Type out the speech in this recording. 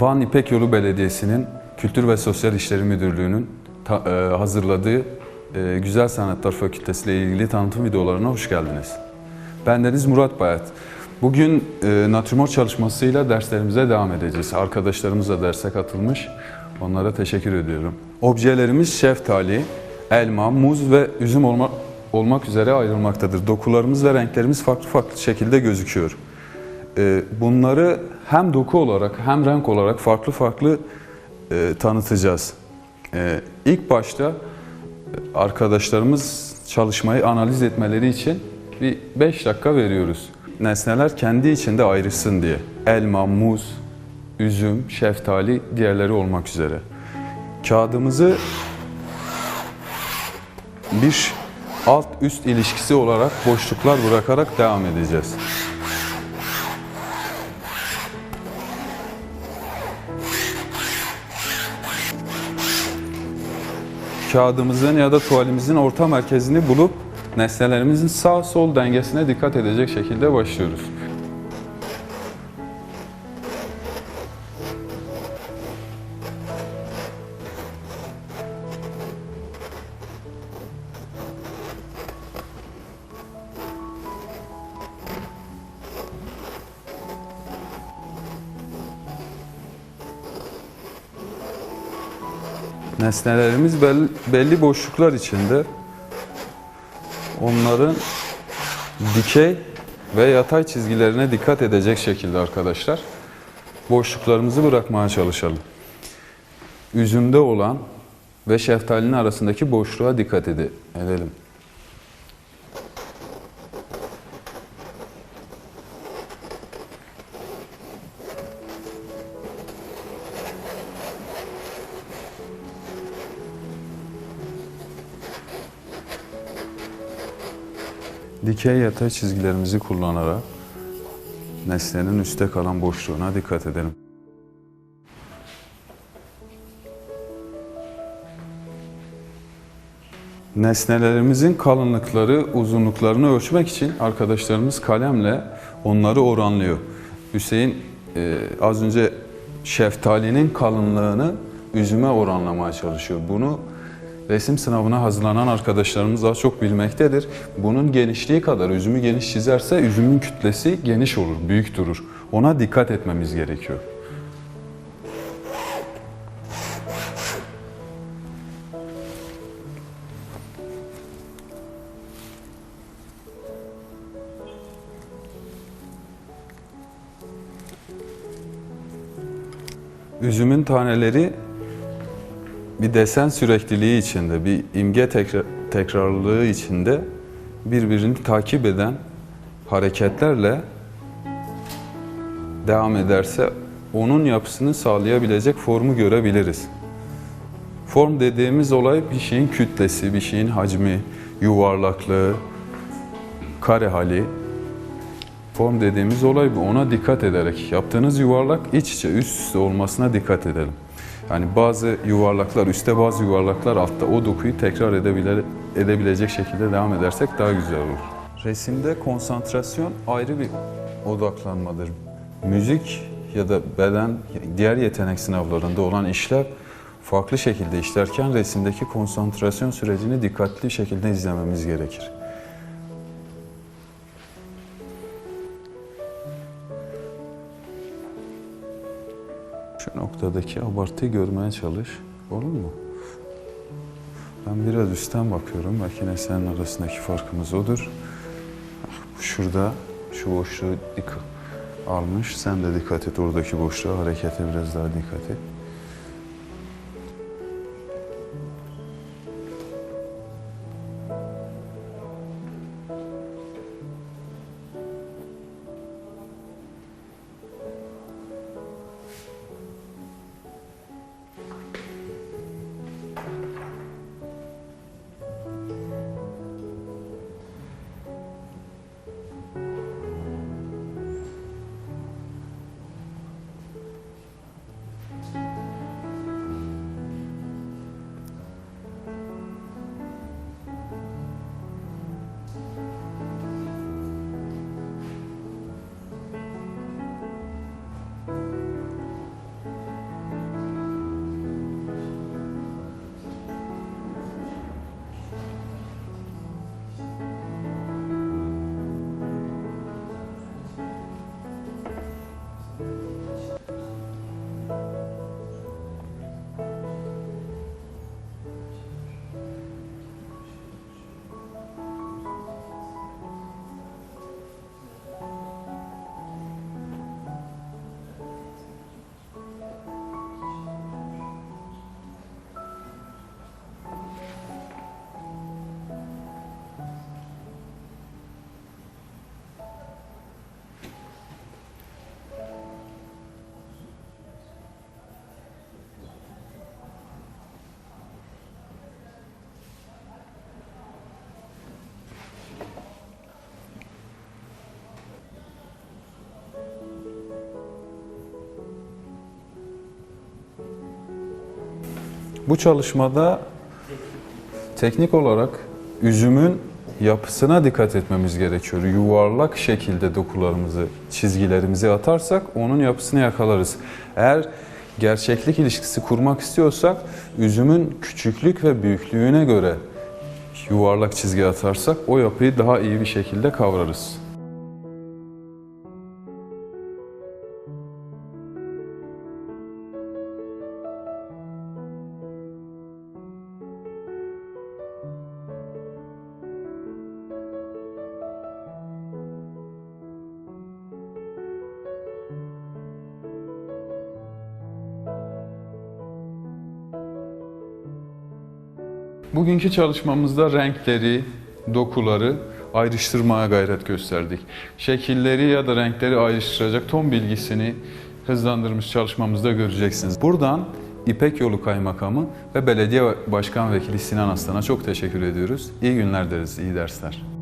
Van İpek Yolu Belediyesi'nin Kültür ve Sosyal İşleri Müdürlüğü'nün e, hazırladığı e, Güzel Sanatlar Fakültesi ile ilgili tanıtım videolarına hoş geldiniz. Ben Deniz Murat Bayat. Bugün e, natürmort çalışmasıyla derslerimize devam edeceğiz. Arkadaşlarımız da derse katılmış. Onlara teşekkür ediyorum. Objelerimiz şeftali, elma, muz ve üzüm olma, olmak üzere ayrılmaktadır. Dokularımız ve renklerimiz farklı farklı şekilde gözüküyor. E, bunları hem doku olarak hem renk olarak farklı farklı e, tanıtacağız. E, ilk başta e, arkadaşlarımız çalışmayı analiz etmeleri için bir 5 dakika veriyoruz. Nesneler kendi içinde ayrışsın diye. Elma, muz, üzüm, şeftali, diğerleri olmak üzere. Kağıdımızı bir alt üst ilişkisi olarak boşluklar bırakarak devam edeceğiz. Kağıdımızın ya da tuvalimizin orta merkezini bulup nesnelerimizin sağ sol dengesine dikkat edecek şekilde başlıyoruz. Nesnelerimiz belli, belli boşluklar içinde. Onların dikey ve yatay çizgilerine dikkat edecek şekilde arkadaşlar boşluklarımızı bırakmaya çalışalım. Üzümde olan ve şeftalinin arasındaki boşluğa dikkat ede- edelim. Dikey yatay çizgilerimizi kullanarak nesnenin üstte kalan boşluğuna dikkat edelim. Nesnelerimizin kalınlıkları, uzunluklarını ölçmek için arkadaşlarımız kalemle onları oranlıyor. Hüseyin e, az önce şeftalinin kalınlığını üzüme oranlamaya çalışıyor. Bunu resim sınavına hazırlanan arkadaşlarımız daha çok bilmektedir. Bunun genişliği kadar üzümü geniş çizerse üzümün kütlesi geniş olur, büyük durur. Ona dikkat etmemiz gerekiyor. Üzümün taneleri bir desen sürekliliği içinde, bir imge tekrar, tekrarlılığı içinde birbirini takip eden hareketlerle devam ederse onun yapısını sağlayabilecek formu görebiliriz. Form dediğimiz olay bir şeyin kütlesi, bir şeyin hacmi, yuvarlaklığı, kare hali. Form dediğimiz olay bu. Ona dikkat ederek yaptığınız yuvarlak iç içe üst üste olmasına dikkat edelim. Yani bazı yuvarlaklar üstte bazı yuvarlaklar altta o dokuyu tekrar edebile, edebilecek şekilde devam edersek daha güzel olur. Resimde konsantrasyon ayrı bir odaklanmadır. Müzik ya da beden diğer yetenek sınavlarında olan işler farklı şekilde işlerken resimdeki konsantrasyon sürecini dikkatli şekilde izlememiz gerekir. Noktadaki abartıyı görmeye çalış. Olur mu? Ben biraz üstten bakıyorum. Belki nesnenin arasındaki farkımız odur. Şurada şu boşluğu almış. Sen de dikkat et oradaki boşluğa. Harekete biraz daha dikkat et. Bu çalışmada teknik olarak üzümün yapısına dikkat etmemiz gerekiyor. Yuvarlak şekilde dokularımızı, çizgilerimizi atarsak onun yapısını yakalarız. Eğer gerçeklik ilişkisi kurmak istiyorsak üzümün küçüklük ve büyüklüğüne göre yuvarlak çizgi atarsak o yapıyı daha iyi bir şekilde kavrarız. Bugünkü çalışmamızda renkleri, dokuları ayrıştırmaya gayret gösterdik. Şekilleri ya da renkleri ayrıştıracak ton bilgisini hızlandırmış çalışmamızda göreceksiniz. Buradan İpek Yolu Kaymakamı ve Belediye Başkan Vekili Sinan Aslan'a çok teşekkür ediyoruz. İyi günler deriz, iyi dersler.